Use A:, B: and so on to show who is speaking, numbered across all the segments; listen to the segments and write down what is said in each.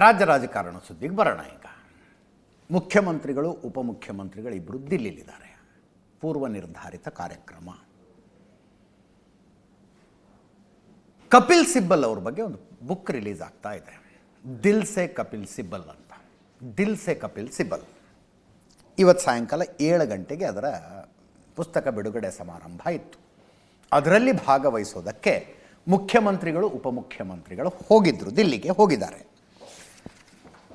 A: ರಾಜ್ಯ ರಾಜಕಾರಣ ಸುದ್ದಿಗೆ ಬರೋಣ ಈಗ. ಮುಖ್ಯಮಂತ್ರಿಗಳು, ಉಪಮುಖ್ಯಮಂತ್ರಿಗಳು ಇಬ್ಬರು ದಿಲ್ಲಿಲಿದ್ದಾರೆ ಪೂರ್ವ ನಿರ್ಧಾರಿತ ಕಾರ್ಯಕ್ರಮ. ಕಪಿಲ್ ಸಿಬ್ಬಲ್ ಅವ್ರ ಬಗ್ಗೆ ಒಂದು ಬುಕ್ ರಿಲೀಸ್ ಆಗ್ತಾ ಇದೆ. ದಿಲ್ ಸೆ ಕಪಿಲ್ ಸಿಬ್ಬಲ್ ಅಂತ. ದಿಲ್ ಸೆ ಕಪಿಲ್ ಸಿಬ್ಬಲ್. ಇವತ್ತು ಸಾಯಂಕಾಲ ಏಳು ಗಂಟೆಗೆ ಅದರ ಪುಸ್ತಕ ಬಿಡುಗಡೆ ಸಮಾರಂಭ ಇತ್ತು. ಅದರಲ್ಲಿ ಭಾಗವಹಿಸೋದಕ್ಕೆ ಮುಖ್ಯಮಂತ್ರಿಗಳು, ಉಪಮುಖ್ಯಮಂತ್ರಿಗಳು ಹೋಗಿದ್ದರು ದಿಲ್ಲಿಗೆ ಹೋಗಿದ್ದಾರೆ.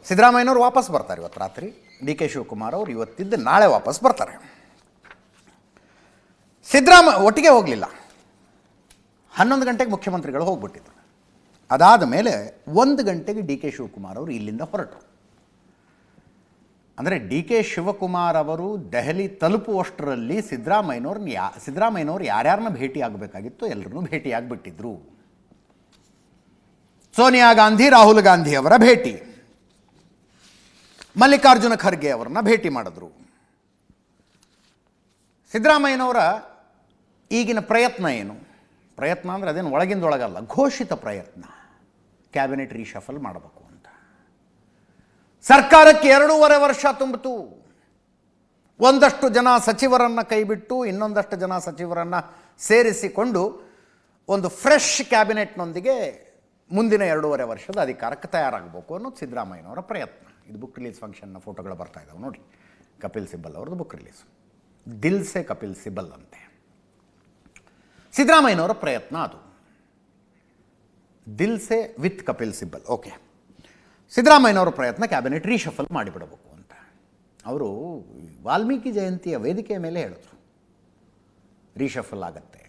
A: ಸಿದ್ದರಾಮಯ್ಯನವರು ವಾಪಸ್ ಬರ್ತಾರೆ ಇವತ್ತು ರಾತ್ರಿ. ಡಿ ಕೆ ಶಿವಕುಮಾರ್ ಅವರು ಇವತ್ತಿದ್ದು ನಾಳೆ ವಾಪಸ್ ಬರ್ತಾರೆ. ಸಿದ್ದರಾಮ, ಒಟ್ಟಿಗೆ ಹೋಗಲಿಲ್ಲ. ಹನ್ನೊಂದು ಗಂಟೆಗೆ ಮುಖ್ಯಮಂತ್ರಿಗಳು ಹೋಗ್ಬಿಟ್ಟಿದ್ರು. ಅದಾದ ಮೇಲೆ ಒಂದು ಗಂಟೆಗೆ ಡಿ ಕೆ ಶಿವಕುಮಾರ್ ಅವರು ಇಲ್ಲಿಂದ ಹೊರಟರು. ಅಂದರೆ ಡಿ ಕೆ ಶಿವಕುಮಾರ್ ಅವರು ದೆಹಲಿ ತಲುಪುವಷ್ಟರಲ್ಲಿ ಸಿದ್ದರಾಮಯ್ಯನವ್ರನ್ನ ಯಾ, ಸಿದ್ದರಾಮಯ್ಯನವ್ರು ಯಾರ್ಯಾರನ್ನ ಭೇಟಿ ಆಗಬೇಕಾಗಿತ್ತು ಎಲ್ಲರನ್ನೂ ಭೇಟಿಯಾಗಿಬಿಟ್ಟಿದ್ರು. ಸೋನಿಯಾ ಗಾಂಧಿ, ರಾಹುಲ್ ಗಾಂಧಿ ಅವರ ಭೇಟಿ. ಮಲ್ಲಿಕಾರ್ಜುನ ಖರ್ಗೆ ಅವರನ್ನ ಭೇಟಿ ಮಾಡಿದ್ರು. ಸಿದ್ದರಾಮಯ್ಯನವರ ಈಗಿನ ಪ್ರಯತ್ನ ಏನು? ಪ್ರಯತ್ನ ಅಂದರೆ ಅದೇನು ಒಳಗಿಂದೊಳಗಲ್ಲ ಘೋಷಿತ ಪ್ರಯತ್ನ. ಕ್ಯಾಬಿನೆಟ್ ರೀಶಫಲ್ ಮಾಡಬೇಕು ಅಂತ. ಸರ್ಕಾರಕ್ಕೆ ಎರಡೂವರೆ ವರ್ಷ ತುಂಬಿತು. ಒಂದಷ್ಟು ಜನ ಸಚಿವರನ್ನು ಕೈಬಿಟ್ಟು ಇನ್ನೊಂದಷ್ಟು ಜನ ಸಚಿವರನ್ನು ಸೇರಿಸಿಕೊಂಡು ಒಂದು ಫ್ರೆಶ್ ಕ್ಯಾಬಿನೆಟ್ನೊಂದಿಗೆ ಮುಂದಿನ ಎರಡೂವರೆ ವರ್ಷದ ಅಧಿಕಾರಕ್ಕೆ ತಯಾರಾಗಬೇಕು ಅನ್ನೋದು ಸಿದ್ದರಾಮಯ್ಯನವರ ಪ್ರಯತ್ನ. ಇದು ಬುಕ್ ರಿಲೀಸ್ ಫಂಕ್ಷನ್ನ ಫೋಟೋಗಳು ಬರ್ತಾ ಇದ್ದಾವೆ ನೋಡಿ. ಕಪಿಲ್ ಸಿಬ್ಬಲ್ ಅವ್ರದ್ದು ಬುಕ್ ರಿಲೀಸ್ ದಿಲ್ ಸೆ ಕಪಿಲ್ ಸಿಬ್ಬಲ್ ಅಂತೆ. ಸಿದ್ದರಾಮಯ್ಯನವರ ಪ್ರಯತ್ನ ಅದು. ದಿಲ್ ಸೆ ವಿತ್ ಕಪಿಲ್ ಸಿಬ್ಬಲ್ ಓಕೆ ಸಿದ್ದರಾಮಯ್ಯನವರ ಪ್ರಯತ್ನ ಕ್ಯಾಬಿನೆಟ್ ರೀಶಫಲ್ ಮಾಡಿಬಿಡಬೇಕು ಅಂತ. ಅವರು ವಾಲ್ಮೀಕಿ ಜಯಂತಿಯ ವೇದಿಕೆಯ ಮೇಲೆ ಹೇಳಿದ್ರು. ರೀಶಫಲ್ ಆಗತ್ತೆ.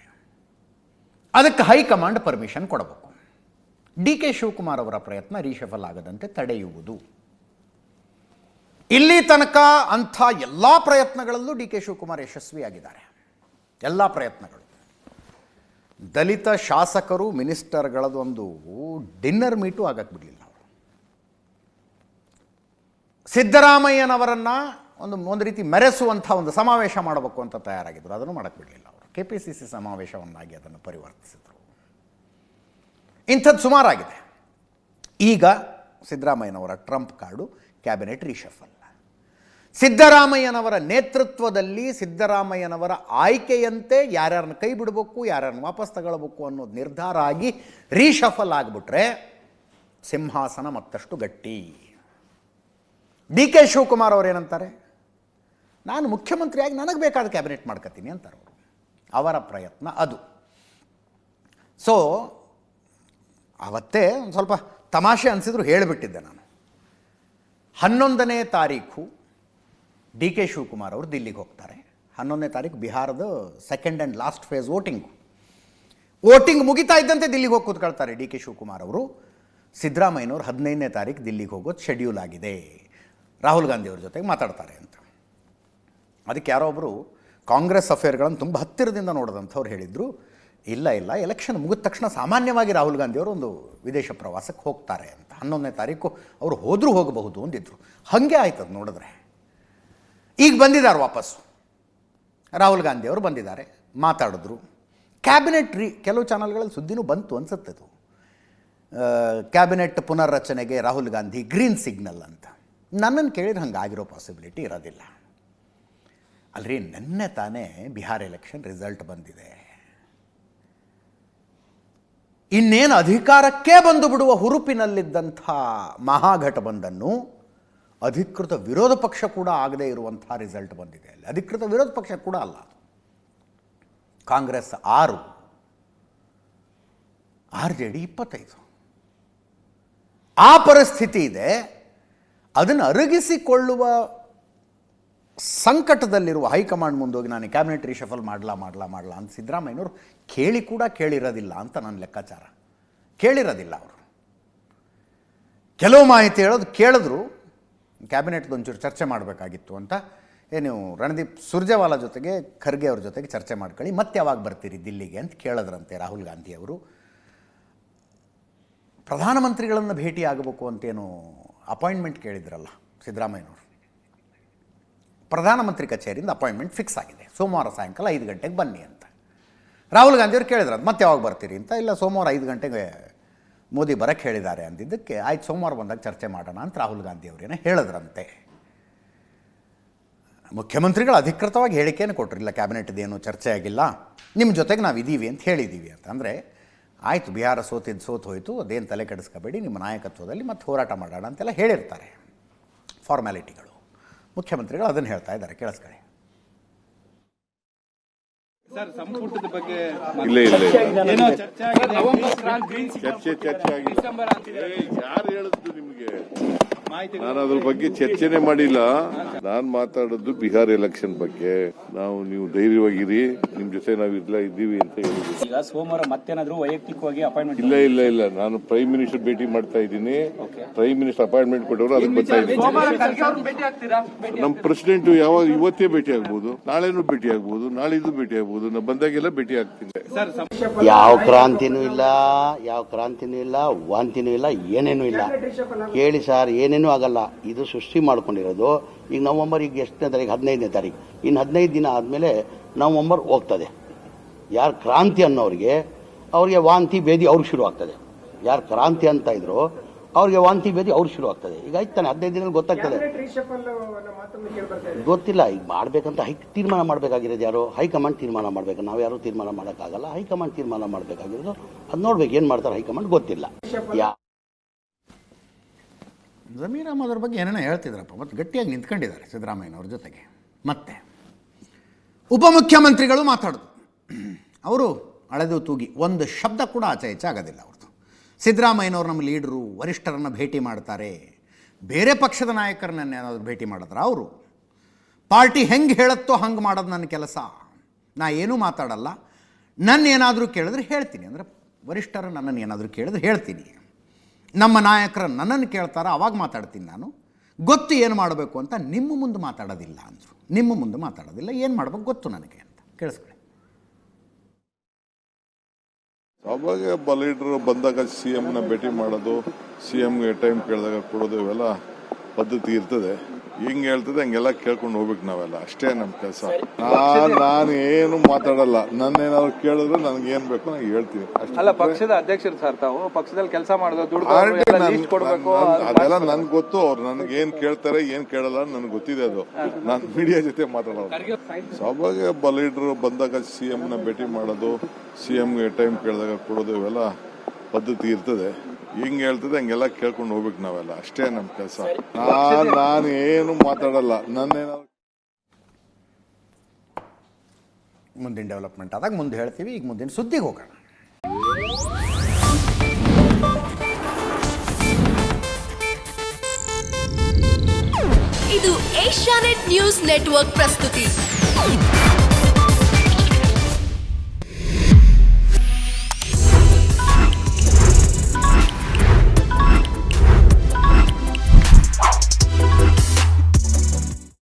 A: ಅದಕ್ಕೆ ಹೈಕಮಾಂಡ್ ಪರ್ಮಿಷನ್ ಕೊಡಬೇಕು. ಡಿ ಕೆ ಶಿವಕುಮಾರ್ ಅವರ ಪ್ರಯತ್ನ ರೀಶಫಲ್ ಆಗದಂತೆ ತಡೆಯುವುದು. ಇಲ್ಲಿ ತನಕ ಅಂಥ ಎಲ್ಲ ಪ್ರಯತ್ನಗಳಲ್ಲೂ ಡಿ ಕೆ ಶಿವಕುಮಾರ್ ಯಶಸ್ವಿಯಾಗಿದ್ದಾರೆ. ಎಲ್ಲ ಪ್ರಯತ್ನಗಳು. ದಲಿತ ಶಾಸಕರು, ಮಿನಿಸ್ಟರ್ಗಳದೊಂದು ಡಿನ್ನರ್ ಮೀಟು ಆಗಕ್ಕೆ ಬಿಡಲಿಲ್ಲ ಅವರು. ಸಿದ್ದರಾಮಯ್ಯನವರನ್ನ ಒಂದು ಒಂದು ರೀತಿ ಮೆರೆಸುವಂಥ ಒಂದು ಸಮಾವೇಶ ಮಾಡಬೇಕು ಅಂತ ತಯಾರಾಗಿದ್ದರು ಅದನ್ನು ಮಾಡಕ್ಕೆ ಬಿಡಲಿಲ್ಲ ಅವರು. ಕೆ ಪಿ ಸಿ ಸಿ ಸಮಾವೇಶವನ್ನಾಗಿ ಅದನ್ನು ಪರಿವರ್ತಿಸಿದರು. ಇಂಥದ್ದು ಸುಮಾರಾಗಿದೆ. ಈಗ ಸಿದ್ದರಾಮಯ್ಯನವರ ಟ್ರಂಪ್ ಕಾರ್ಡು ಕ್ಯಾಬಿನೆಟ್ ರೀಶಫಲ್. ಸಿದ್ದರಾಮಯ್ಯನವರ ನೇತೃತ್ವದಲ್ಲಿ ಸಿದ್ದರಾಮಯ್ಯನವರ ಆಯ್ಕೆಯಂತೆ ಯಾರ್ಯಾರನ್ನ ಕೈ ಬಿಡಬೇಕು, ಯಾರ್ಯಾರನ್ನ ವಾಪಸ್ ತಗೊಳ್ಬೇಕು ಅನ್ನೋದು ನಿರ್ಧಾರ ಆಗಿ ರೀಶಫಲ್ ಆಗಿಬಿಟ್ರೆ ಸಿಂಹಾಸನ ಮತ್ತಷ್ಟು ಗಟ್ಟಿ. ಡಿ ಕೆ ಶಿವಕುಮಾರ್ ಅವರು ಏನಂತಾರೆ? ನಾನು ಮುಖ್ಯಮಂತ್ರಿಯಾಗಿ ನನಗೆ ಬೇಕಾದ ಕ್ಯಾಬಿನೆಟ್ ಮಾಡ್ಕೋತೀನಿ ಅಂತಾರೆ ಅವರು. ಅವರ ಪ್ರಯತ್ನ ಅದು. ಸೊ ಅವತ್ತೇ ಒಂದು ಸ್ವಲ್ಪ ತಮಾಷೆ ಅನಿಸಿದ್ರು ಹೇಳಿಬಿಟ್ಟಿದ್ದೆ ನಾನು. ಹನ್ನೊಂದನೇ ತಾರೀಕು ಡಿ ಕೆ ಶಿವಕುಮಾರ್ ಅವರು ದಿಲ್ಲಿಗೆ ಹೋಗ್ತಾರೆ. ಹನ್ನೊಂದನೇ ತಾರೀಕು ಬಿಹಾರದ second and last phase voting voting ಮುಗಿತಾ ಇದ್ದಂತೆ ದಿಲ್ಲಿಗೆ ಹೋಗಿ ಕೂತ್ಕೊಳ್ತಾರೆ ಡಿ ಕೆ ಶಿವಕುಮಾರ್ ಅವರು. ಸಿದ್ದರಾಮಯ್ಯನವರು ಹದಿನೈದನೇ ತಾರೀಕು ದಿಲ್ಲಿಗೆ ಹೋಗೋದು ಶೆಡ್ಯೂಲ್ ಆಗಿದೆ. ರಾಹುಲ್ ಗಾಂಧಿ ಅವ್ರ ಜೊತೆಗೆ ಮಾತಾಡ್ತಾರೆ ಅಂತ. ಅದಕ್ಕೆ ಯಾರೋ ಒಬ್ಬರು ಕಾಂಗ್ರೆಸ್ ಅಫೇರ್ಗಳನ್ನು ತುಂಬ ಹತ್ತಿರದಿಂದ ನೋಡಿದಂಥವ್ರು ಹೇಳಿದರು, ಇಲ್ಲ ಇಲ್ಲ ಎಲೆಕ್ಷನ್ ಮುಗಿದ ತಕ್ಷಣ ಸಾಮಾನ್ಯವಾಗಿ ರಾಹುಲ್ ಗಾಂಧಿಯವರು ಒಂದು ವಿದೇಶ ಪ್ರವಾಸಕ್ಕೆ ಹೋಗ್ತಾರೆ ಅಂತ. ಹನ್ನೊಂದನೇ ತಾರೀಕು ಅವರು ಹೋದರೂ ಹೋಗಬಹುದು ಅಂದಿದ್ರು. ಹಾಗೆ ಆಯ್ತದ ನೋಡಿದ್ರೆ. ಈಗ ಬಂದಿದ್ದಾರೆ ವಾಪಸ್ಸು. ರಾಹುಲ್ ಗಾಂಧಿ ಅವರು ಬಂದಿದ್ದಾರೆ, ಮಾತಾಡಿದ್ರು. ಕ್ಯಾಬಿನೆಟ್ ರೀ ಕೆಲವು ಚಾನಲ್ಗಳಲ್ಲಿ ಸುದ್ದಿನೂ ಬಂತು ಅನಿಸುತ್ತೆ ಅದು. ಕ್ಯಾಬಿನೆಟ್ ಪುನರ್ರಚನೆಗೆ ರಾಹುಲ್ ಗಾಂಧಿ ಗ್ರೀನ್ ಸಿಗ್ನಲ್ ಅಂತ. ನನ್ನನ್ನು ಕೇಳಿದ್ರೆ ಹಂಗೆ ಆಗಿರೋ ಪಾಸಿಬಿಲಿಟಿ ಇರೋದಿಲ್ಲ. ಅಲ್ರಿ, ನೆನ್ನೆ ತಾನೇ ಬಿಹಾರ್ ಎಲೆಕ್ಷನ್ ರಿಸಲ್ಟ್ ಬಂದಿದೆ. ಇನ್ನೇನು ಅಧಿಕಾರಕ್ಕೆ ಬಂದು ಬಿಡುವ ಹುರುಪಿನಲ್ಲಿದ್ದಂಥ ಮಹಾಗಠಬಂಧನ್ನು ಅಧಿಕೃತ ವಿರೋಧ ಪಕ್ಷ ಕೂಡ ಆಗದೇ ಇರುವಂಥ ರಿಸಲ್ಟ್ ಬಂದಿದೆ ಅಲ್ಲಿ. ಅಧಿಕೃತ ವಿರೋಧ ಪಕ್ಷ ಕೂಡ ಅಲ್ಲ ಕಾಂಗ್ರೆಸ್ ಆರು ಆರ್ ಜೆ ಡಿ ಇಪ್ಪತ್ತೈದು. ಆ ಪರಿಸ್ಥಿತಿ ಇದೆ. ಅದನ್ನು ಅರಗಿಸಿಕೊಳ್ಳುವ ಸಂಕಟದಲ್ಲಿರುವ ಹೈಕಮಾಂಡ್ ಮುಂದೋಗಿ ನಾನು ಕ್ಯಾಬಿನೆಟ್ ರಿಶಫಲ್ ಮಾಡ್ಲಾ ಮಾಡ್ಲಾ ಮಾಡ್ಲಾ ಅಂತ ಸಿದ್ದರಾಮಯ್ಯನವರು ಕೇಳಿ ಕೂಡ ಕೇಳಿರೋದಿಲ್ಲ ಅಂತ ನನ್ನ ಲೆಕ್ಕಾಚಾರ. ಕೇಳಿರೋದಿಲ್ಲ ಅವರು. ಕೆಲವು ಮಾಹಿತಿ ಹೇಳೋದು ಕೇಳಿದ್ರು. ಕ್ಯಾಬಿನೆಟ್ದು ಒಂಚೂರು ಚರ್ಚೆ ಮಾಡಬೇಕಾಗಿತ್ತು ಅಂತ ಏನು ರಣದೀಪ್ ಸುರ್ಜೇವಾಲಾ ಜೊತೆಗೆ ಖರ್ಗೆ ಅವ್ರ ಜೊತೆಗೆ ಚರ್ಚೆ ಮಾಡ್ಕೊಳ್ಳಿ. ಮತ್ತೆ ಯಾವಾಗ ಬರ್ತೀರಿ ದಿಲ್ಲಿಗೆ ಅಂತ ಕೇಳಿದ್ರಂತೆ ರಾಹುಲ್ ಗಾಂಧಿ ಅವರು. ಪ್ರಧಾನಮಂತ್ರಿಗಳನ್ನು ಭೇಟಿ ಆಗಬೇಕು ಅಂತೇನು ಅಪಾಯಿಂಟ್ಮೆಂಟ್ ಕೇಳಿದ್ರಲ್ಲ ಸಿದ್ದರಾಮಯ್ಯನವರು. ಪ್ರಧಾನಮಂತ್ರಿ ಕಚೇರಿಯಿಂದ ಅಪಾಯಿಂಟ್ಮೆಂಟ್ ಫಿಕ್ಸ್ ಆಗಿದೆ. ಸೋಮವಾರ ಸಾಯಂಕಾಲ ಐದು ಗಂಟೆಗೆ ಬನ್ನಿ ಅಂತ. ರಾಹುಲ್ ಗಾಂಧಿಯವರು ಕೇಳಿದ್ರು, ಅದು ಮತ್ತೆ ಯಾವಾಗ ಬರ್ತೀರಿ ಅಂತ? ಇಲ್ಲ, ಸೋಮವಾರ ಐದು ಗಂಟೆಗೆ ಮೋದಿ ಬರಕ್ಕೆ ಹೇಳಿದ್ದಾರೆ ಅಂದಿದ್ದಕ್ಕೆ ಆಯ್ತು, ಸೋಮವಾರ ಬಂದಾಗ ಚರ್ಚೆ ಮಾಡೋಣ ಅಂತ ರಾಹುಲ್ ಗಾಂಧಿ ಅವರೇನೋ ಹೇಳಿದ್ರಂತೆ. ಮುಖ್ಯಮಂತ್ರಿಗಳು ಅಧಿಕೃತವಾಗಿ ಹೇಳಿಕೆಯನ್ನು ಇಲ್ಲ ಕ್ಯಾಬಿನೆಟ್ದೇನು ಚರ್ಚೆ ಆಗಿಲ್ಲ, ನಿಮ್ಮ ಜೊತೆಗೆ ನಾವು ಇದ್ದೀವಿ ಅಂತ ಹೇಳಿದ್ದೀವಿ ಅಂತ. ಅಂದರೆ ಆಯಿತು, ಬಿಹಾರ ಸೋತಿದ್ದು ಸೋತು ಹೋಯಿತು, ಅದೇನು ತಲೆ ಕೆಡಿಸ್ಕೋಬೇಡಿ, ನಿಮ್ಮ ನಾಯಕತ್ವದಲ್ಲಿ ಮತ್ತೆ ಹೋರಾಟ ಮಾಡೋಣ ಅಂತೆಲ್ಲ ಹೇಳಿರ್ತಾರೆ, ಫಾರ್ಮ್ಯಾಲಿಟಿಗಳು. ಮುಖ್ಯಮಂತ್ರಿಗಳು ಅದನ್ನು ಹೇಳ್ತಾ ಇದ್ದಾರೆ, ಕೇಳಿಸ್ಕೊಳ್ಳಿ.
B: ಇಲ್ಲ ಇಲ್ಲ ಇಲ್ಲ.
C: ಏನೋ ಚರ್ಚೆ
B: ಚರ್ಚೆ ಚರ್ಚೆ ಆಗಿದೆ. ಯಾರು ಹೇಳಿದ್ದು ನಿಮಗೆ? ನಾನು ಅದ್ರ ಬಗ್ಗೆ ಚರ್ಚೆನೆ ಮಾಡಿಲ್ಲ. ನಾನ್ ಮಾತಾಡೋದು ಬಿಹಾರ್ ಎಲೆಕ್ಷನ್ ಬಗ್ಗೆ. ನಾವು ನೀವು ಧೈರ್ಯವಾಗಿರಿ. ನಿಮ್ ಜೊತೆ ನಾವು ಇಲ್ಲ ಇದ್ದೀವಿ ಅಂತ ಹೇಳಿದ್ವಿ
D: ಈಗ ಸೋಮವಾರ ಮತ್ತೇನಾದ್ರೂ ವೈಯಕ್ತಿಕವಾಗಿ ಅಪಾಯಿಂಟ್ಮೆಂಟ್
B: ಇಲ್ಲ ಇಲ್ಲ ಇಲ್ಲ. ನಾನು ಪ್ರೈಮ್ ಮಿನಿಸ್ಟರ್ ಭೇಟಿ ಮಾಡ್ತಾ ಇದ್ದೀನಿ. ಪ್ರೈಮ್ ಮಿನಿಸ್ಟರ್ ಅಪಾಯಿಂಟ್ಮೆಂಟ್ ಕೊಟ್ಟವರು ಅದಕ್ಕೆ ಬರ್ತಾ ಇದ್ದೀನಿ. ನಮ್ಮ ಪ್ರೆಸಿಡೆಂಟ್ ಯಾವಾಗ ಇವತ್ತೇ ಭೇಟಿ ಆಗ್ಬೋದು. ನಾಳೆನೂ ಭೇಟಿ ಆಗ್ಬೋದು. ನಾಳಿದ್ದು ಭೇಟಿ ಆಗ್ಬೋದು. ನಾ ಬಂದಾಗೆಲ್ಲ ಭೇಟಿ ಆಗ್ತೀನಿ.
E: ಯಾವ ಕ್ರಾಂತಿನೂ ಇಲ್ಲ ಯಾವ ಕ್ರಾಂತಿನೂ ಇಲ್ಲ ವಾಂತಿನೂ ಇಲ್ಲ ಏನೇನೂ ಇಲ್ಲ. ಕೇಳಿ ಸರ್ ಏನೇನೂ ಆಗಲ್ಲ. ಇದು ಸೃಷ್ಟಿ ಮಾಡ್ಕೊಂಡಿರೋದು. ಈಗ ನವಂಬರ್ ಈಗ ಎಷ್ಟನೇ ತಾರೀಕು? ಹದಿನೈದನೇ ತಾರೀಕು. ಇನ್ನು ಹದಿನೈದು ದಿನ ಆದಮೇಲೆ ನವಂಬರ್ ಹೋಗ್ತದೆ. ಯಾರು ಕ್ರಾಂತಿ ಅನ್ನೋರಿಗೆ ಅವ್ರಿಗೆ ವಾಂತಿ ಭೇದಿ ಅವ್ರಿಗೆ ಶುರು ಆಗ್ತದೆ. ಯಾರು ಕ್ರಾಂತಿ ಅಂತ ಇದ್ರು ಅವ್ರಿಗೆ ವಾಂತಿ ಭೇದಿ ಅವ್ರು ಶುರು ಆಗ್ತದೆ. ಈಗ ಆಯ್ತು ತಾನೆ ಹದಿನೈದು ದಿನ ಗೊತ್ತಾಗ್ತದೆ. ಗೊತ್ತಿಲ್ಲ ಈಗ ಮಾಡ್ಬೇಕಂತ ಹೈ ತೀರ್ಮಾನ ಮಾಡಬೇಕಾಗಿರೋದು ಯಾರು? ಹೈಕಮಾಂಡ್ ತೀರ್ಮಾನ ಮಾಡಬೇಕು. ನಾವು ಯಾರು ತೀರ್ಮಾನ ಮಾಡೋಕ್ಕಾಗಲ್ಲ. ಹೈಕಮಾಂಡ್ ತೀರ್ಮಾನ ಮಾಡಬೇಕಾಗಿರೋದು. ಅದು ನೋಡ್ಬೇಕು ಏನು ಮಾಡ್ತಾರೆ ಹೈಕಮಾಂಡ್ ಗೊತ್ತಿಲ್ಲ. ಯಾ
A: ಜಮೀರ್ ಅದ್ರ ಬಗ್ಗೆ ಏನೇನೋ ಹೇಳ್ತಿದ್ರಪ್ಪ, ಮತ್ತು ಗಟ್ಟಿಯಾಗಿ ನಿಂತ್ಕೊಂಡಿದ್ದಾರೆ ಸಿದ್ದರಾಮಯ್ಯನವ್ರ ಜೊತೆಗೆ. ಮತ್ತೆ, ಉಪಮುಖ್ಯಮಂತ್ರಿಗಳು ಮಾತಾಡೋದು. ಅವರು ಅಳೆದು ತೂಗಿ ಒಂದು ಶಬ್ದ ಕೂಡ ಆಚೆ ಈಚೆ ಆಗೋದಿಲ್ಲ ಅವ್ರದ್ದು. ಸಿದ್ದರಾಮಯ್ಯನವ್ರು ನಮ್ಮ ಲೀಡ್ರು, ವರಿಷ್ಠರನ್ನು ಭೇಟಿ ಮಾಡ್ತಾರೆ. ಬೇರೆ ಪಕ್ಷದ ನಾಯಕರನ್ನ ಏನಾದರೂ ಭೇಟಿ ಮಾಡಿದ್ರೆ ಅವರು. ಪಾರ್ಟಿ ಹೆಂಗೆ ಹೇಳುತ್ತೋ ಹಂಗೆ ಮಾಡೋದು ನನ್ನ ಕೆಲಸ. ನಾ ಏನೂ ಮಾತಾಡಲ್ಲ. ನನ್ನ ಏನಾದರೂ ಕೇಳಿದ್ರೆ ಹೇಳ್ತೀನಿ. ಅಂದರೆ ವರಿಷ್ಠರು ನನ್ನನ್ನು ಏನಾದರೂ ಕೇಳಿದ್ರೆ ಹೇಳ್ತೀನಿ. ನಮ್ಮ ನಾಯಕರ ನನ್ನನ್ನು ಕೇಳ್ತಾರೆ? ಅವಾಗ ಮಾತಾಡ್ತೀನಿ ನಾನು. ಗೊತ್ತು ಏನು ಮಾಡಬೇಕು ಅಂತ ನಿಮ್ಮ ಮುಂದೆ ಮಾತಾಡೋದಿಲ್ಲ ಅಂದರು. ನಿಮ್ಮ ಮುಂದೆ ಮಾತಾಡೋದಿಲ್ಲ. ಏನು ಮಾಡ್ಬೇಕು ಗೊತ್ತು ನನಗೆ ಅಂತ. ಕೇಳಿಸ್ಕೊಳ್ಳಿ.
B: ಅವಾಗ ಒಬ್ಬ ಲೀಡರ್ ಬಂದಾಗ ಸಿ ಎಮ್ನ ಭೇಟಿ ಮಾಡೋದು, ಸಿ ಎಮ್ಗೆ ಟೈಮ್ ಕೇಳಿದಾಗ ಕೊಡೋದು ಇವೆಲ್ಲ ಪದ್ಧತಿ ಇರ್ತದೆ. ಹಿಂಗ್ ಹೇಳ್ತದೆ ಹಂಗೆಲ್ಲ ಕೇಳ್ಕೊಂಡು ಹೋಗ್ಬೇಕು ನಾವೆಲ್ಲ. ಅಷ್ಟೇ ನಮ್ ಕೆಲಸ. ನಾನ್ ನಾನು ಏನು ಮಾತಾಡಲ್ಲ. ನನ್ನ ಏನಾದ್ರು ಕೇಳಿದ್ರೆ ನನಗೆ ಏನ್ ಬೇಕು ನಾನು ಹೇಳ್ತೀನಿ. ಅಷ್ಟೇ.
F: ಅಲ್ಲ ಪಕ್ಷದ ಅಧ್ಯಕ್ಷರು ಸರ್ ತಾವು. ಪಕ್ಷದಲ್ಲಿ ಕೆಲಸ
B: ಅದೆಲ್ಲ ನನ್ಗೆ ಗೊತ್ತು. ಅವ್ರು ನನ್ಗೆ ಏನ್ ಕೇಳ್ತಾರೆ ಏನ್ ಕೇಳಲ್ಲ ನನ್ಗೆ ಗೊತ್ತಿದೆ ಅದು. ನಾನು ಮೀಡಿಯಾ ಜೊತೆ ಮಾತಾಡೋದು. ಅವಾಗ ಬಲೀಡ್ರು ಲೀಡರ್ ಬಂದಾಗ ಸಿ ನ ಭೇಟಿ ಮಾಡೋದು ಸಿ ಎಂಗೆ ಟೈಮ್ ಕೇಳಿದಾಗ ಕೊಡೋದು ಇವೆಲ್ಲ ಪದ್ಧತಿ ಇರ್ತದೆ. ಹಿಂಗ್ ಹೇಳ್ತದೆ ಹಂಗೆಲ್ಲ ಕೇಳ್ಕೊಂಡು ಹೋಗ್ಬೇಕು ನಾವೆಲ್ಲ. ಅಷ್ಟೇ ನಮ್ ಕೆಲಸ. ನಾನ್ ನಾನು ಏನು ಮಾತಾಡಲ್ಲ. ನನ್ನೇನಾದ್ರು
A: ಮುಂದಿನ ಡೆವಲಪ್ಮೆಂಟ್ ಆದಾಗ ಮುಂದೆ ಹೇಳ್ತೀವಿ ಈಗ ಮುಂದಿನ ಸುದ್ದಿಗೆ ಹೋಗೋಣ.
G: ಇದು ಏಷ್ಯಾನೆಟ್ ನ್ಯೂಸ್ ನೆಟ್ವರ್ಕ್ ಪ್ರಸ್ತುತಿ.